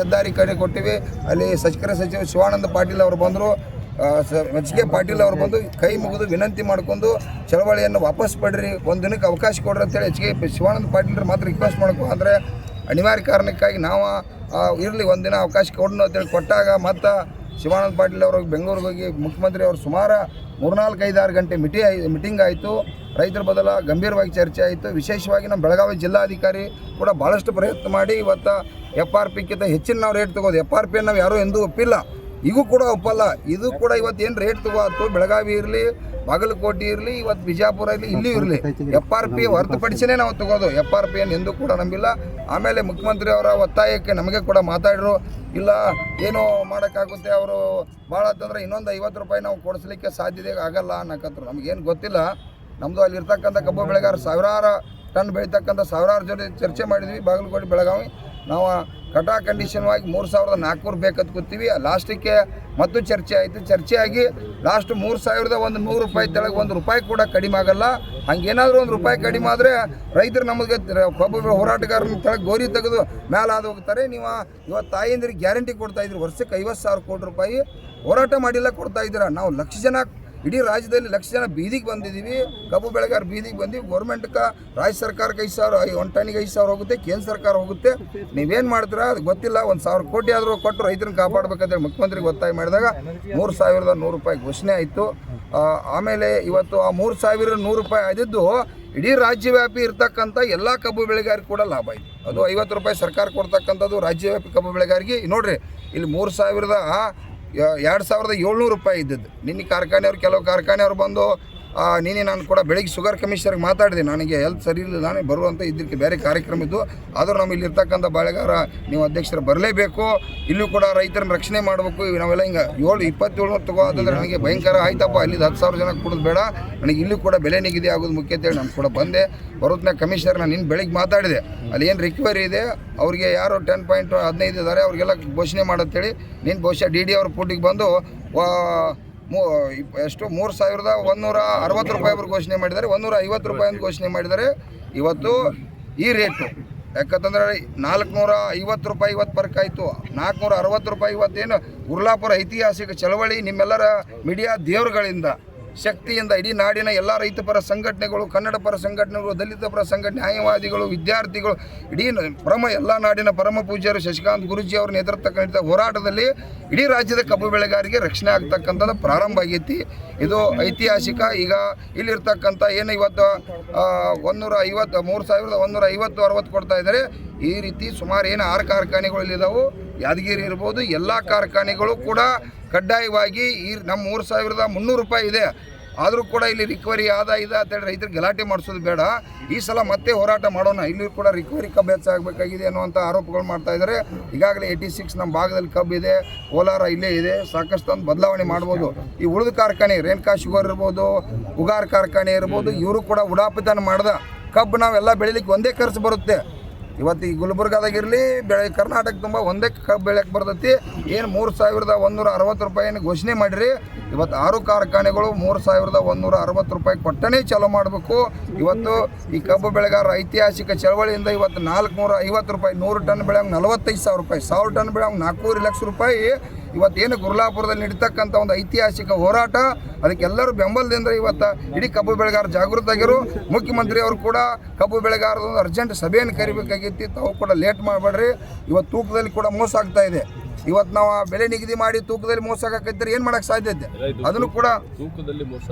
ಹೆದ್ದಾರಿ ಕಡೆ ಕೊಟ್ಟಿವಿ. ಅಲ್ಲಿ ಸಚಿವ ಸಚಿವ ಶಿವಾನಂದ ಪಾಟೀಲ್ ಅವರು ಬಂದರು. ಕೆ ಪಾಟೀಲ್ ಅವರು ಬಂದು ಕೈ ಮುಗಿದು ವಿನಂತಿ ಮಾಡ್ಕೊಂಡು ಚಳವಳಿಯನ್ನು ವಾಪಸ್ ಪಡ್ರಿ, ಒಂದು ದಿನಕ್ಕೆ ಅವಕಾಶ ಕೊಡ್ರಿ ಅಂತೇಳಿ ಎಚ್ ಕೆ ಶಿವಾನಂದ ಪಾಟೀಲ್ ಮಾತ್ರ ರಿಕ್ವೆಸ್ಟ್ ಮಾಡ್ಕೊ ಅಂದರೆ ಅನಿವಾರ್ಯ ಕಾರಣಕ್ಕಾಗಿ ನಾವು ಇರಲಿ ಒಂದಿನ ಅವಕಾಶ ಕೊಡೋಣ ಅಂತೇಳಿ ಕೊಟ್ಟಾಗ ಮತ್ತು ಶಿವಾನಂದ ಪಾಟೀಲ್ ಅವರು ಬೆಂಗಳೂರಿಗೆ ಹೋಗಿ ಮುಖ್ಯಮಂತ್ರಿ ಅವರು ಸುಮಾರು ಮೂರ್ನಾಲ್ಕು ಐದಾರು ಗಂಟೆ ಮಿಟಿ ಮೀಟಿಂಗ್ ಆಯಿತು. ರೈತರ ಬದಲ ಗಂಭೀರವಾಗಿ ಚರ್ಚೆ ಆಯಿತು. ವಿಶೇಷವಾಗಿ ನಮ್ಮ ಬೆಳಗಾವಿ ಜಿಲ್ಲಾಧಿಕಾರಿ ಕೂಡ ಭಾಳಷ್ಟು ಪ್ರಯತ್ನ ಮಾಡಿ ಇವತ್ತು ಎಫ್ ಆರ್ ಪಿಕ್ಕಿಂತ ಹೆಚ್ಚಿನ ನಾವು ರೇಟ್ ತಗೋದು. ಎಫ್ ಆರ್ ಪಿಯನ್ನು ನಾವು ಯಾರೂ ಎಂದೂ ಒಪ್ಪಿಲ್ಲ. ಈಗೂ ಕೂಡ ಒಪ್ಪಲ್ಲ. ಇದು ಕೂಡ ಇವತ್ತು ಏನು ರೇಟ್ ತಗೋತು ಬೆಳಗಾವಿ ಇರಲಿ ಬಾಗಲಕೋಟೆ ಇರಲಿ ಇವತ್ತು ಬಿಜಾಪುರ ಇರಲಿ ಇಲ್ಲಿ ಇರಲಿ. ಎಫ್ ಆರ್ ಪಿ ಹೊರತುಪಡಿಸಿನೇ ನಾವು ತಗೋದು. ಎಫ್ ಆರ್ ಪಿ ಎಂದು ಕೂಡ ನಂಬಿಲ್ಲ. ಆಮೇಲೆ ಮುಖ್ಯಮಂತ್ರಿ ಅವರ ಒತ್ತಾಯಕ್ಕೆ ನಮಗೆ ಕೂಡ ಮಾತಾಡಿದ್ರು ಇಲ್ಲ ಏನು ಮಾಡೋಕ್ಕಾಗುತ್ತೆ ಅವರು ಭಾಳ ಅಂತಂದ್ರೆ ಇನ್ನೊಂದು ಐವತ್ತು ರೂಪಾಯಿ ನಾವು ಕೊಡಿಸ್ಲಿಕ್ಕೆ ಸಾಧ್ಯತೆ ಆಗಲ್ಲ ಅನ್ನಕತ್ರು. ನಮಗೇನು ಗೊತ್ತಿಲ್ಲ. ನಮ್ಮದು ಅಲ್ಲಿರ್ತಕ್ಕಂಥ ಕಬ್ಬು ಬೆಳೆಗಾರ ಸಾವಿರಾರು ಟನ್ ಬೆಳೀತಕ್ಕಂಥ ಸಾವಿರಾರು ಜೊತೆ ಚರ್ಚೆ ಮಾಡಿದ್ವಿ. ಬಾಗಲಕೋಟೆ ಬೆಳಗಾವಿ. ನಾವು ಕಟಾ ಕಂಡೀಷನ್ವಾಗಿ ಮೂರು ಸಾವಿರದ ನಾಲ್ಕುನೂರು ಬೇಕಂತ ಕೂತೀವಿ. ಲಾಸ್ಟಿಗೆ ಮತ್ತು ಚರ್ಚೆ ಆಯಿತು. ಚರ್ಚೆ ಆಗಿ ಲಾಸ್ಟ್ ಮೂರು ಸಾವಿರದ ಒಂದು ನೂರು ರೂಪಾಯಿ ತೆಳಗೆ ಒಂದು ರೂಪಾಯಿ ಕೂಡ ಕಡಿಮೆ ಆಗಲ್ಲ. ಹಂಗೇನಾದರೂ ಒಂದು ರೂಪಾಯಿ ಕಡಿಮೆ ಆದರೆ ರೈತರು ನಮಗೆ ಕಬ್ಬು ಹೋರಾಟಗಾರನ ತೆಳಗೆ ಗೋರಿ ತೆಗೆದು ಮೇಲೆ ಆದ ಹೋಗ್ತಾರೆ. ನೀವು ಇವತ್ತು ತಾಯಿಂದ್ರಿಗೆ ಗ್ಯಾರಂಟಿ ಕೊಡ್ತಾ ಇದ್ರಿ ವರ್ಷಕ್ಕೆ ಐವತ್ತು ಸಾವಿರ ಕೋಟಿ ರೂಪಾಯಿ ಹೋರಾಟ ಮಾಡಿಲ್ಲ ಕೊಡ್ತಾ ಇದ್ದೀರಾ. ನಾವು ಲಕ್ಷ ಜನ ಇಡೀ ರಾಜ್ಯದಲ್ಲಿ ಲಕ್ಷ ಜನ ಬೀದಿಗೆ ಬಂದಿದ್ದೀವಿ. ಕಬ್ಬು ಬೆಳೆಗಾರ ಬೀದಿಗೆ ಬಂದೀವಿ. ಗೌರ್ಮೆಂಟ್ಗೆ ರಾಜ್ಯ ಸರ್ಕಾರಕ್ಕೆ ಐದು ಸಾವಿರ ಒಂದು ಟನ್ನಿಗೆ ಐದು ಸಾವಿರ ಹೋಗುತ್ತೆ. ಕೇಂದ್ರ ಸರ್ಕಾರ ಹೋಗುತ್ತೆ. ನೀವೇನು ಮಾಡ್ತೀರಾ? ಅದು ಗೊತ್ತಿಲ್ಲ. ಒಂದು ಸಾವಿರ ಕೋಟಿ ಆದರೂ ಕೊಟ್ಟು ರೈತರನ್ನ ಕಾಪಾಡಬೇಕಂತೇಳಿ ಮುಖ್ಯಮಂತ್ರಿಗೆ ಒತ್ತಾಯ ಮಾಡಿದಾಗ ಮೂರು ಸಾವಿರದ ನೂರು ರೂಪಾಯಿ ಘೋಷಣೆ ಆಯಿತು. ಆಮೇಲೆ ಇವತ್ತು ಆ ಮೂರು ಸಾವಿರ ನೂರು ರೂಪಾಯಿ ಆದಿದ್ದು ಇಡೀ ರಾಜ್ಯವ್ಯಾಪಿ ಇರ್ತಕ್ಕಂಥ ಎಲ್ಲ ಕಬ್ಬು ಬೆಳೆಗಾರಿಗೆ ಕೂಡ ಲಾಭ ಆಯಿತು. ಅದು ಐವತ್ತು ರೂಪಾಯಿ ಸರ್ಕಾರ ಕೊಡ್ತಕ್ಕಂಥದ್ದು ರಾಜ್ಯವ್ಯಾಪಿ ಕಬ್ಬು ಬೆಳೆಗಾರಿಗೆ ನೋಡ್ರಿ, ಇಲ್ಲಿ ಮೂರು ಸಾವಿರದ ಎರಡು ಸಾವಿರದ ಏಳ್ನೂರು ರೂಪಾಯಿ ಇದ್ದದ್ದು. ನಿನ್ನೆ ಕಾರ್ಖಾನೆಯವ್ರು ಕೆಲವು ಕಾರ್ಖಾನೆಯವ್ರು ಬಂದು ಆ, ನಿನ್ನೆ ನಾನು ಕೂಡ ಬೆಳಿಗ್ಗೆ ಶುಗರ್ ಕಮಿಷನರ್ಗೆ ಮಾತಾಡಿದೆ. ನನಗೆ ಹೆಲ್ತ್ ಸರಿ ಇಲ್ಲ ನಾನೇ ಬರುವಂಥ ಇದಕ್ಕೆ ಬೇರೆ ಕಾರ್ಯಕ್ರಮ ಇದ್ದು ಆದರೂ ನಮ್ಮ ಇಲ್ಲಿ ಇರ್ತಕ್ಕಂಥ ಬಾಳೆಗಾರ ನೀವು ಅಧ್ಯಕ್ಷರು ಬರಲೇಬೇಕು. ಇಲ್ಲೂ ಕೂಡ ರೈತರನ್ನ ರಕ್ಷಣೆ ಮಾಡಬೇಕು. ನಾವೆಲ್ಲ ಹಿಂಗೆ ಏಳು ಇಪ್ಪತ್ತೇಳು ತಗೋ ಅದಂದ್ರೆ ನನಗೆ ಭಯಂಕರ ಆಯ್ತಪ್ಪ. ಅಲ್ಲಿ ಹತ್ತು ಸಾವಿರ ಜನ ಕೊಡೋದು ಬೇಡ. ನನಗೆ ಇಲ್ಲೂ ಕೂಡ ಬೆಲೆ ನಿಗದಿ ಆಗೋದು ಮುಖ್ಯ ಅಂತೇಳಿ ನಾನು ಕೂಡ ಬಂದೆ. ಬರೋತ್ನ ಕಮಿಷನರ್ ನಾನು ನಿನ್ನ ಬೆಳಿಗ್ಗೆ ಮಾತಾಡಿದೆ. ಅಲ್ಲಿ ಏನು ರಿಕ್ವೈರಿ ಇದೆ? ಅವ್ರಿಗೆ ಯಾರು ಟೆನ್ ಪಾಯಿಂಟ್ ಹದಿನೈದು ಇದ್ದಾರೆ ಅವ್ರಿಗೆಲ್ಲ ಘೋಷಣೆ ಮಾಡತ್ತೇಳಿ. ನಿನ್ನ ಬಹುಶಃ ಡಿ ಡಿ ಅವ್ರ ಪೂಟಿಗೆ ಬಂದು ಮೂ ಎಷ್ಟು ಮೂರು ಸಾವಿರದ ಒಂದೂರ ಅರವತ್ತು ರೂಪಾಯಿವರೆಗೆ ಘೋಷಣೆ ಮಾಡಿದ್ದಾರೆ, ಒಂದೂರ ಐವತ್ತು ರೂಪಾಯಿ ಅಂತ ಘೋಷಣೆ ಮಾಡಿದ್ದಾರೆ. ಇವತ್ತು ಈ ರೇಟು, ಯಾಕಂತಂದ್ರೆ ನಾಲ್ಕುನೂರ ಐವತ್ತು ರೂಪಾಯಿ ಇವತ್ತು ಪರ್ಕ್ ಆಯಿತು ನಾಲ್ಕುನೂರ ಅರವತ್ತು ರೂಪಾಯಿ ಇವತ್ತೇನು ಉರ್ಲಾಪುರ ಐತಿಹಾಸಿಕ ಚಳವಳಿ, ನಿಮ್ಮೆಲ್ಲರ ಮೀಡಿಯಾ ದೇವರುಗಳಿಂದ ಶಕ್ತಿಯಿಂದ ಇಡೀ ನಾಡಿನ ಎಲ್ಲ ರೈತ ಪರ ಸಂಘಟನೆಗಳು, ಕನ್ನಡ ಪರ ಸಂಘಟನೆಗಳು, ದಲಿತ ಪರ ಸಂಘಟನೆ, ನ್ಯಾಯವಾದಿಗಳು, ವಿದ್ಯಾರ್ಥಿಗಳು, ಇಡೀ ಪರಮ ಎಲ್ಲ ನಾಡಿನ ಪರಮ ಪೂಜ್ಯರು ಶಶಿಕಾಂತ್ ಗುರುಜಿ ಅವರ ನೇತೃತ್ವ ಹೋರಾಟದಲ್ಲಿ ಇಡೀ ರಾಜ್ಯದ ಕಬ್ಬು ಬೆಳೆಗಾರಿಗೆ ರಕ್ಷಣೆ ಆಗ್ತಕ್ಕಂಥದ್ದು ಪ್ರಾರಂಭ ಆಗೈತಿ. ಇದು ಐತಿಹಾಸಿಕ. ಈಗ ಇಲ್ಲಿರ್ತಕ್ಕಂಥ ಏನು ಇವತ್ತು ಒಂದೂರ ಐವತ್ತು, ಮೂರು ಸಾವಿರದ ಒಂದೂರ ಐವತ್ತು, ಅರವತ್ತು ಕೊಡ್ತಾ ಇದ್ದಾರೆ. ಈ ರೀತಿ ಸುಮಾರು ಏನು ಆರು ಕಾರ್ಖಾನೆಗಳು ಇಲ್ಲಿದ್ದಾವೆ ಯಾದಗಿರಿ ಇರ್ಬೋದು, ಎಲ್ಲ ಕಾರ್ಖಾನೆಗಳು ಕೂಡ ಕಡ್ಡಾಯವಾಗಿ ಈ ನಮ್ಮ ಮೂರು ಸಾವಿರದ ಮುನ್ನೂರು ರೂಪಾಯಿ ಇದೆ. ಆದರೂ ಕೂಡ ಇಲ್ಲಿ ರಿಕವರಿ ಆದ ಇದೆ ಅಂತೇಳಿ ರೈತರಿಗೆ ಗಲಾಟೆ ಮಾಡಿಸೋದು ಬೇಡ. ಈ ಸಲ ಮತ್ತೆ ಹೋರಾಟ ಮಾಡೋಣ. ಇಲ್ಲಿ ಕೂಡ ರಿಕವರಿ ಕಬ್ಬು ಹೆಚ್ಚಾಗಬೇಕಾಗಿದೆ ಅನ್ನುವಂಥ ಆರೋಪಗಳು ಮಾಡ್ತಾ ಇದ್ದಾರೆ. ಈಗಾಗಲೇ ಏಯ್ಟಿ ಸಿಕ್ಸ್ ನಮ್ಮ ಭಾಗದಲ್ಲಿ ಕಬ್ಬು ಇದೆ. ಕೋಲಾರ ಇಲ್ಲೇ ಇದೆ. ಸಾಕಷ್ಟು ಒಂದು ಬದಲಾವಣೆ ಮಾಡ್ಬೋದು. ಈ ಉಳಿದ ಕಾರ್ಖಾನೆ ರೇಣುಕಾ ಶುಗರ್ ಇರ್ಬೋದು, ಉಗಾರ್ ಕಾರ್ಖಾನೆ ಇರ್ಬೋದು, ಇವರು ಕೂಡ ಉಡಾಪಿತನ ಮಾಡ್ದ ಕಬ್ಬು ನಾವೆಲ್ಲ ಬೆಳಿಲಿಕ್ಕೆ ಒಂದೇ ಖರ್ಚು ಬರುತ್ತೆ. ಇವತ್ತು ಈ ಗುಲ್ಬರ್ಗಾದಾಗಿರಲಿ ಬೆಳೆ ಕರ್ನಾಟಕ ತುಂಬ ಒಂದೇ ಕಬ್ಬು ಬೆಳೆಯಕ್ಕೆ ಬರ್ತೈತಿ. ಏನು ಮೂರು ಸಾವಿರದ ಒಂದೂರ ಅರವತ್ತು ರೂಪಾಯಿನ ಘೋಷಣೆ ಮಾಡಿರಿ. ಇವತ್ತು ಆರು ಕಾರ್ಖಾನೆಗಳು ಮೂರು ಸಾವಿರದ ಒಂದೂರ ಅರವತ್ತು ರೂಪಾಯಿ ಕೊಟ್ಟನೇ ಚಾಲೂ ಮಾಡಬೇಕು. ಇವತ್ತು ಈ ಕಬ್ಬು ಬೆಳೆಗಾರರ ಐತಿಹಾಸಿಕ ಚಳವಳಿಯಿಂದ ಇವತ್ತು ನಾಲ್ಕುನೂರ ಐವತ್ತು ರೂಪಾಯಿ ನೂರು ಟನ್ ಬೆಳೆಯಂಗೆ ನಲವತ್ತೈದು ಸಾವಿರ ರೂಪಾಯಿ, ಸಾವಿರ ಟನ್ ಬೆಳೆಯಂಗೆ ನಾಲ್ಕೂವರೆ ಲಕ್ಷ ರೂಪಾಯಿ. ಇವತ್ತೇನು ಗುರ್ಲಾಪುರದಲ್ಲಿ ನಡೀತಕ್ಕಂಥ ಒಂದು ಐತಿಹಾಸಿಕ ಹೋರಾಟ, ಅದಕ್ಕೆಲ್ಲರೂ ಬೆಂಬಲದಿಂದ ಇವತ್ತು ಇಡೀ ಕಬ್ಬು ಬೆಳೆಗಾರ ಜಾಗೃತಾಗಿರು ಮುಖ್ಯಮಂತ್ರಿ ಅವರು ಕೂಡ ಕಬ್ಬು ಬೆಳೆಗಾರದ ಒಂದು ಅರ್ಜೆಂಟ್ ಸಭೆಯನ್ನು ಕರಿಬೇಕಾಗಿತ್ತು. ತಾವು ಕೂಡ ಲೇಟ್ ಮಾಡಬೇಡ್ರಿ. ಇವತ್ತು ತೂಕದಲ್ಲಿ ಕೂಡ ಮೋಸ ಆಗ್ತಾ ಇದೆ. ಇವತ್ತು ನಾವು ಆ ಬೆಲೆ ನಿಗದಿ ಮಾಡಿ ತೂಕದಲ್ಲಿ ಮೋಸ ಆಗಕ್ಕೆ ಏನು ಮಾಡಕ್ಕೆ ಸಾಧ್ಯತೆ ಅದನ್ನು ಕೂಡ ತೂಕದಲ್ಲಿ ಮೋಸ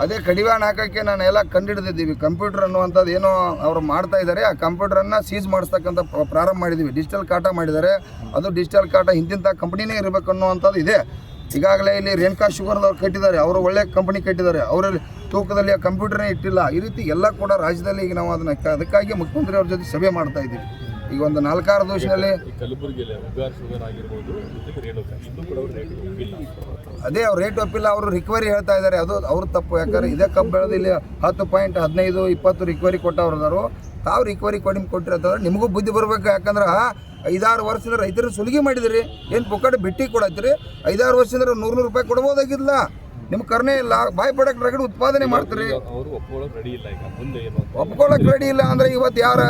ಅದು ಕಡಿವಾಣ ಹಾಕಕ್ಕೆ ನಾನು ಎಲ್ಲ ಕಂಡುಹಿಡಿದಿದ್ದೀವಿ ಕಂಪ್ಯೂಟರ್ ಅನ್ನುವಂಥದ್ದು ಏನೋ ಅವರು ಮಾಡ್ತಾ ಇದ್ದಾರೆ. ಆ ಕಂಪ್ಯೂಟರನ್ನು ಸೀಸ್ ಮಾಡಿಸ್ತಕ್ಕಂಥ ಪ್ರ- ಪ್ರಾರಂಭ ಮಾಡಿದ್ದೀವಿ. ಡಿಜಿಟಲ್ ಕಾಟ ಮಾಡಿದ್ದಾರೆ. ಅದು ಡಿಜಿಟಲ್ ಕಾಟ ಹಿಂದಿಂತ ಕಂಪ್ನಿನೇ ಇರಬೇಕು ಅನ್ನುವಂಥದ್ದು ಇದೆ. ಈಗಾಗಲೇ ಇಲ್ಲಿ ರೇಣುಕಾ ಶುಗರ್ದವ್ರು ಕಟ್ಟಿದ್ದಾರೆ. ಅವರು ಒಳ್ಳೆ ಕಂಪನಿ ಕಟ್ಟಿದ್ದಾರೆ. ಅವರಲ್ಲಿ ತೂಕದಲ್ಲಿ ಆ ಕಂಪ್ಯೂಟರ್ನೇ ಇಟ್ಟಿಲ್ಲ. ಈ ರೀತಿ ಎಲ್ಲ ಕೂಡ ರಾಜ್ಯದಲ್ಲಿ ಈಗ ನಾವು ಅದನ್ನು ಅದಕ್ಕಾಗಿ ಮುಖ್ಯಮಂತ್ರಿ ಅವ್ರ ಜೊತೆ ಸಭೆ ಮಾಡ್ತಾ ಇದ್ದೀವಿ. ಈಗ ಒಂದು ನಾಲ್ಕಾರು ಒಪ್ಪಿಲ್ಲ. ಅದೇ ಅವ್ರು ರೇಟ್ ಒಪ್ಪಿಲ್ಲ ಅವರು ರಿಕ್ವರಿ ಹೇಳ್ತಾ ಇದ್ದಾರೆ. ಅದು ಅವ್ರ ತಪ್ಪು. ಯಾಕಂದ್ರೆ ಇದೇ ಕಬ್ಬು ಬೆಳೆದು ಇಲ್ಲಿ ಹತ್ತು ಪಾಯಿಂಟ್ ಹದಿನೈದು ಇಪ್ಪತ್ತು ರಿಕವರಿ ಕೊಟ್ಟವ್ರದಾರು. ತಾವು ರಿಕ್ವರಿ ಕೊಡಿಮ್ ಕೊಟ್ಟಿರ್ತಾರೆ ನಿಮಗೂ ಬುದ್ಧಿ ಬರ್ಬೇಕು. ಯಾಕಂದ್ರೆ ಐದಾರು ವರ್ಷದಿಂದ ರೈತರು ಸುಲಿಗೆ ಮಾಡಿದ್ರಿ. ಏನು ಪುಕ್ಕಟ್ಟು ಬಿಟ್ಟಿ ಕೊಡತ್ರಿ. ಐದಾರು ವರ್ಷದಿಂದ ನೂರು ನೂರು ರೂಪಾಯಿ ಕೊಡ್ಬೋದಾಗಿಲ್ಲ ನಿಮ್ಮ ಕರ್ನೆ ಇಲ್ಲ ಬಾಯ್ ಪ್ರಾಡಕ್ಟ್ ರಗಡ್ ಉತ್ಪಾದನೆ ಮಾಡ್ತಾರೆ. ಒಪ್ಕೊಳ್ಳೋಕೆ ಇಲ್ಲ ರೆಡಿ ಇಲ್ಲ ಅಂದ್ರೆ ಇವತ್ತು ಯಾರ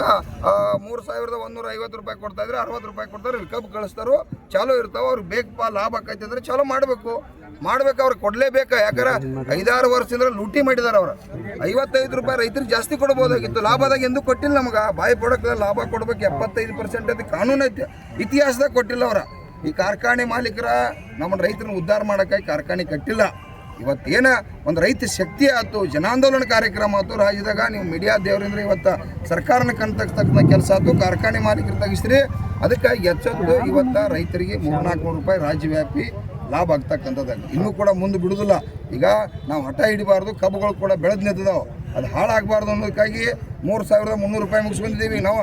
ಮೂರು ಸಾವಿರದ ಒಂದೂರ ಐವತ್ತು ರೂಪಾಯಿ ಕೊಡ್ತಾ ಇದ್ರೆ ಅರವತ್ತು ರೂಪಾಯಿ ಕೊಡ್ತಾರೆ ಇಲ್ಲಿ ಕಬ್ಬು ಕಳಿಸ್ತಾರೋ ಚಾಲೋ ಇರ್ತಾವ ಅವ್ರಿಗೆ ಬೇಕಪ್ಪ ಲಾಭ ಆಕೈತೆ ಅಂದ್ರೆ ಚಾಲೋ ಮಾಡಬೇಕು. ಮಾಡ್ಬೇಕು ಅವ್ರಿಗೆ ಕೊಡ್ಲೇಬೇಕು ಯಾಕಂದ್ರೆ ಐದಾರು ವರ್ಷದಿಂದ ಲೂಟಿ ಮಾಡಿದಾರೆ ಅವ್ರು. ಐವತ್ತೈದು ರೂಪಾಯಿ ರೈತರು ಜಾಸ್ತಿ ಕೊಡ್ಬೋದಾಗಿತ್ತು ಲಾಭದಾಗ ಎಂದೂ ಕೊಟ್ಟಿಲ್ಲ ನಮಗೆ. ಬಾಯಿ ಪ್ರಾಡಕ್ಟ್ ಲಾಭ ಕೊಡ್ಬೇಕು ಎಪ್ಪತ್ತೈದು ಪರ್ಸೆಂಟ್ ಅದು ಕಾನೂನು ಐತಿ. ಇತಿಹಾಸದಾಗ ಕೊಟ್ಟಿಲ್ಲ ಅವ್ರ. ಈ ಕಾರ್ಖಾನೆ ಮಾಲೀಕರ ನಮ್ಮ ರೈತರನ್ನ ಉದ್ಧಾರ ಮಾಡೋಕ್ಕಾಗಿ ಕಾರ್ಖಾನೆ ಕಟ್ಟಿಲ್ಲ. ಇವತ್ತೇನ ಒಂದು ರೈತ ಶಕ್ತಿ ಆಯ್ತು ಜನಾಂದೋಲನ ಕಾರ್ಯಕ್ರಮ ಆಯ್ತು ರಾಜ್ಯದಾಗ ನೀವು ಮೀಡಿಯಾ ದೇವರಿಂದ ಇವತ್ತು ಸರ್ಕಾರನ ಕಣ್ತಕ್ಕಂಥ ಕೆಲಸ ಆಯ್ತು ಕಾರ್ಖಾನೆ ಮಾಲೀಕರು ತಗಿಸ್ರಿ. ಅದಕ್ಕಾಗಿ ಹೆಚ್ಚದ್ದು ಇವತ್ತು ರೈತರಿಗೆ ಮೂರ್ನಾಲ್ಕು ನೂರು ರೂಪಾಯಿ ರಾಜ್ಯವ್ಯಾಪಿ ಲಾಭ ಆಗ್ತಕ್ಕಂಥದ್ದು. ಇನ್ನೂ ಕೂಡ ಮುಂದೆ ಬಿಡುದಿಲ್ಲ. ಈಗ ನಾವು ಹಠ ಹಿಡಿಬಾರ್ದು, ಕಬ್ಬುಗಳು ಕೂಡ ಬೆಳೆದು ನಿಂತಿದಾವೆ ಅದು ಹಾಳಾಗಬಾರ್ದು ಅನ್ನೋದಕ್ಕಾಗಿ ಮೂರು ಸಾವಿರದ ಮುನ್ನೂರು ರೂಪಾಯಿ ಮುಗಿಸ್ಕೊಂಡಿದ್ದೀವಿ. ನಾವು